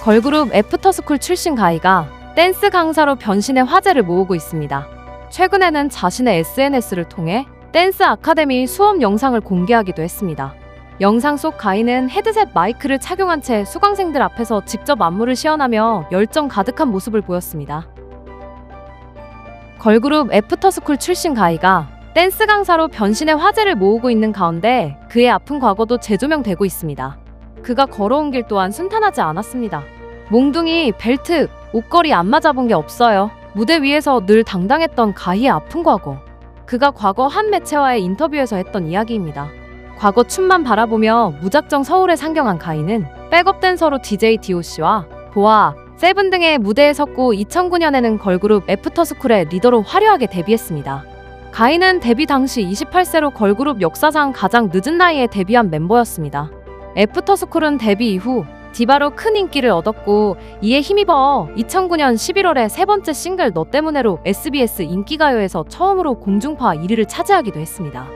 걸그룹 애프터스쿨 출신 가이가 댄스 강사로 변신해 화제를 모으고 있습니다. 최근에는 자신의 SNS를 통해 댄스 아카데미 수업 영상을 공개하기도 했습니다. 영상 속 가이는 헤드셋 마이크를 착용한 채 수강생들 앞에서 직접 안무를 시연하며 열정 가득한 모습을 보였습니다. 걸그룹 애프터스쿨 출신 가이가 댄스 강사로 변신해 화제를 모으고 있는 가운데 그의 아픈 과거도 재조명되고 있습니다. 그가 걸어온 길 또한 순탄하지 않았습니다. 몽둥이, 벨트, 옷걸이 안 맞아본 게 없어요. 무대 위에서 늘 당당했던 가희의 아픈 과거. 그가 과거 한 매체와의 인터뷰에서 했던 이야기입니다. 과거 춤만 바라보며 무작정 서울에 상경한 가희는 백업 댄서로 DJ DOC와 보아, 세븐 등의 무대에 섰고 2009년에는 걸그룹 애프터스쿨의 리더로 화려하게 데뷔했습니다. 가희는 데뷔 당시 28세로 걸그룹 역사상 가장 늦은 나이에 데뷔한 멤버였습니다. 애프터스쿨은 데뷔 이후 디바로 큰 인기를 얻었고 이에 힘입어 2009년 11월에 세 번째 싱글 너 때문에로 SBS 인기가요에서 처음으로 공중파 1위를 차지하기도 했습니다.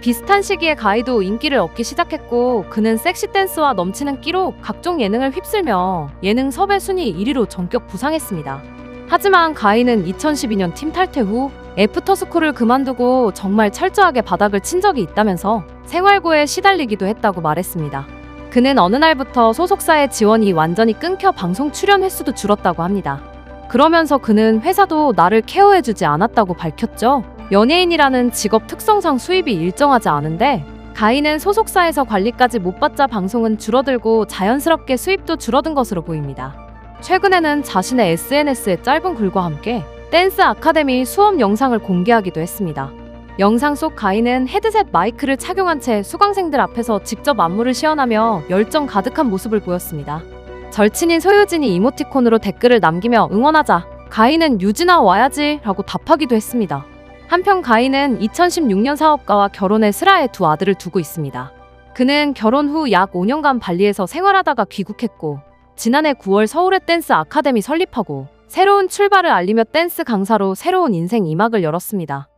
비슷한 시기에 가이도 인기를 얻기 시작했고 그는 섹시 댄스와 넘치는 끼로 각종 예능을 휩쓸며 예능 섭외 순위 1위로 전격 부상했습니다. 하지만 가이는 2012년 팀 탈퇴 후 애프터스쿨을 그만두고 정말 철저하게 바닥을 친 적이 있다면서 생활고에 시달리기도 했다고 말했습니다. 그는 어느 날부터 소속사의 지원이 완전히 끊겨 방송 출연 횟수도 줄었다고 합니다. 그러면서 그는 회사도 나를 케어해주지 않았다고 밝혔죠. 연예인이라는 직업 특성상 수입이 일정하지 않은데 가인은 소속사에서 관리까지 못 받자 방송은 줄어들고 자연스럽게 수입도 줄어든 것으로 보입니다. 최근에는 자신의 SNS에 짧은 글과 함께 댄스 아카데미 수업 영상을 공개하기도 했습니다. 영상 속 가인은 헤드셋 마이크를 착용한 채 수강생들 앞에서 직접 안무를 시연하며 열정 가득한 모습을 보였습니다. 절친인 소유진이 이모티콘으로 댓글을 남기며 응원하자 가인은 유진아 와야지 라고 답하기도 했습니다. 한편 가인은 2016년 사업가와 결혼해 슬하에 두 아들을 두고 있습니다. 그는 결혼 후 약 5년간 발리에서 생활하다가 귀국했고 지난해 9월 서울의 댄스 아카데미 설립하고 새로운 출발을 알리며 댄스 강사로 새로운 인생 이막을 열었습니다.